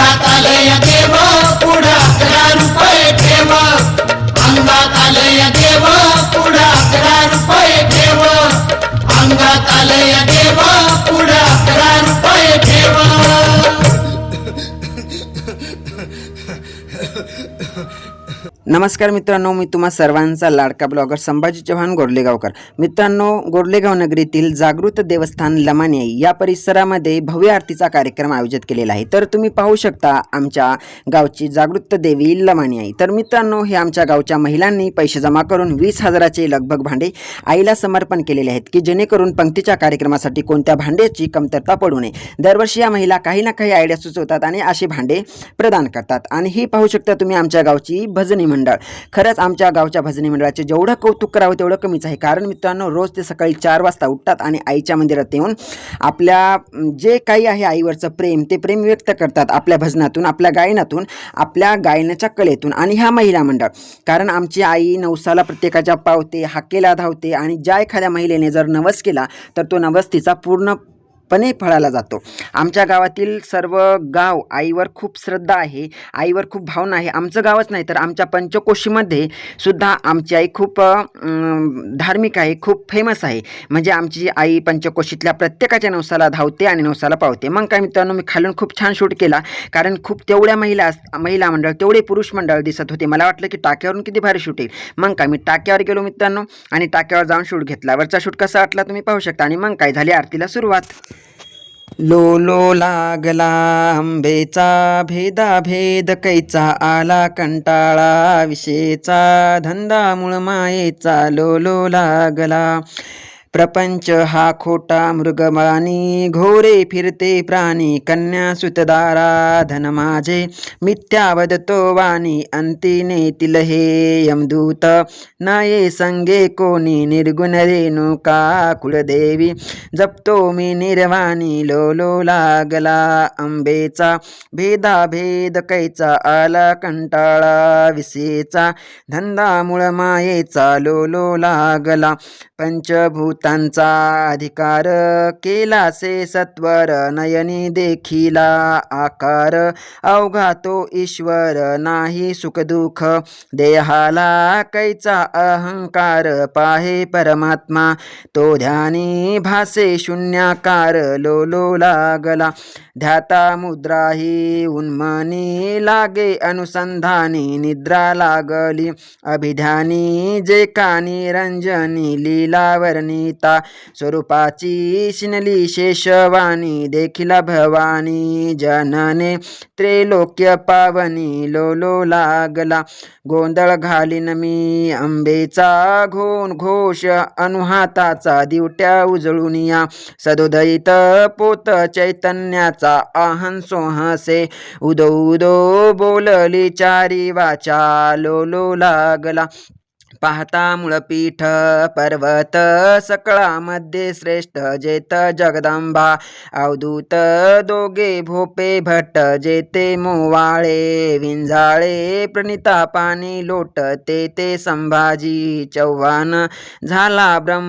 अंगात आलया देव पुढा नमस्कार मित्रांनो मी तुम्हा सर्वांचा लाडका ब्लॉगर संभाजी चव्हाण गोरलेगावकर. मित्रांनो गोरलेगाव नगरीतील जागृत देवस्थान लमाने या परिसरामध्ये भव्य आरतीचा कार्यक्रम आयोजित केलेला आहे. तर तुम्ही पाहू शकता आमच्या गावची जागृत देवी लमाने आई तर मित्रांनो हे आमच्या गावच्या महिलांनी पैसे जमा करून वीस हजाराचे लगभग भांडे आईला समर्पण केलेले आहेत की जेणेकरून पंक्तीच्या कार्यक्रमासाठी कोणत्या भांड्याची कमतरता पडू नये. दरवर्षी या महिला काही ना काही आयडिया सुचवतात आणि असे भांडे प्रदान करतात. आणि ही पाहू शकता तुम्ही आमच्या गावची भज भजनी मंडळ. खरंच आमच्या गावच्या भजनी मंडळाचे जेवढं कौतुक करावं तेवढं कमीच आहे. कारण मित्रांनो रोज ते सकाळी चार वाजता उठतात आणि आईच्या मंदिरात येऊन आपल्या जे काही आहे आईवरचं प्रेम ते प्रेम व्यक्त करतात आपल्या भजनातून आपल्या गायनातून आपल्या गायनाच्या कलेतून आणि ह्या महिला मंडळ. कारण आमची आई नवसाला प्रत्येकाच्या पावते हाकेला धावते आणि ज्या एखाद्या महिलेने जर नवस केला तर तो नवस तिचा पूर्ण पणे फळाला जातो. आमच्या गावातील सर्व गाव आईवर खूप श्रद्धा आहे आईवर खूप भावना आहे. आमचं गावच नाही तर आमच्या पंचकोशीमध्ये सुद्धा आमची आई खूप धार्मिक आहे खूप फेमस आहे. म्हणजे आमची आई पंचकोशीतल्या प्रत्येकाच्या नवसाला धावते आणि नवसाला पावते मग काय मित्रांनो मी खालून खूप छान शूट केला कारण खूप तेवढ्या महिला महिला मंडळ तेवढे पुरुष मंडळ दिसत होते. मला वाटलं की टाक्यावरून किती भारी शूट येईल. मग काय मी टाक्यावर गेलो मित्रांनो आणि टाक्यावर जाऊन शूट घेतला. वरचा शूट कसा वाटला तुम्ही पाहू शकता आणि मग काय झाली आरतीला सुरुवात. लोलो लागला आंबेचा भेदा भेद कैचा आला कंटाळा विषेचा धंदा मूळ मायेचा लोलो लागला. प्रपंच हा खोटा मृगमानी घोरे फिरते प्राणी कन्या सुतदारा धन माझे मिथ्या वदतो वाणी अंतिने तिल हे यमदूत. नाये संगे कोणी निर्गुण रेणुका कुलदेवी जपतो मी निर्वाणी लोलो लागला अंबेचा भेदा भेद कैचा आला कंटाळा विसेचा. धंदा मूळ मायेचा लोलो लागला. पंचभूत भूतांचा अधिकार केला से सत्वर नयनी देखिला आकार. अवघा तो ईश्वर नाही सुखदुःख. देहाला कैचा अहंकार पाहे परमात्मा. तो ध्यानी भासे शून्याकार लोलो लागला. ध्याता मुद्रा ही उन्मनी लागे अनुसंधानी निद्रा लागली. अभिध्यानी जे कानी रंजनी लीलावरणी वर्णिता स्वरूपाची शिनली शेषवाणी देखील भवानी जनने त्रैलोक्य पावनी लोलो लागला गोंधळ घालीन मी अंबेचा घोण घोष अनुहाताचा दिवट्या उजळून या सदोदयित पोत चैतन्याचा अहं सोहसे उदो उदो बोलली चारी वाचा लोलो लागला पाहता मुळपीठ पर्वत सकळामध्ये श्रेष्ठ जेत जगदंबा. अवधूत दोघे भोपे भट्ट जेते मोवाळे विंजाळे प्रणिता पाणी लोट ते संभाजी चव्हाण. झाला ब्रह्म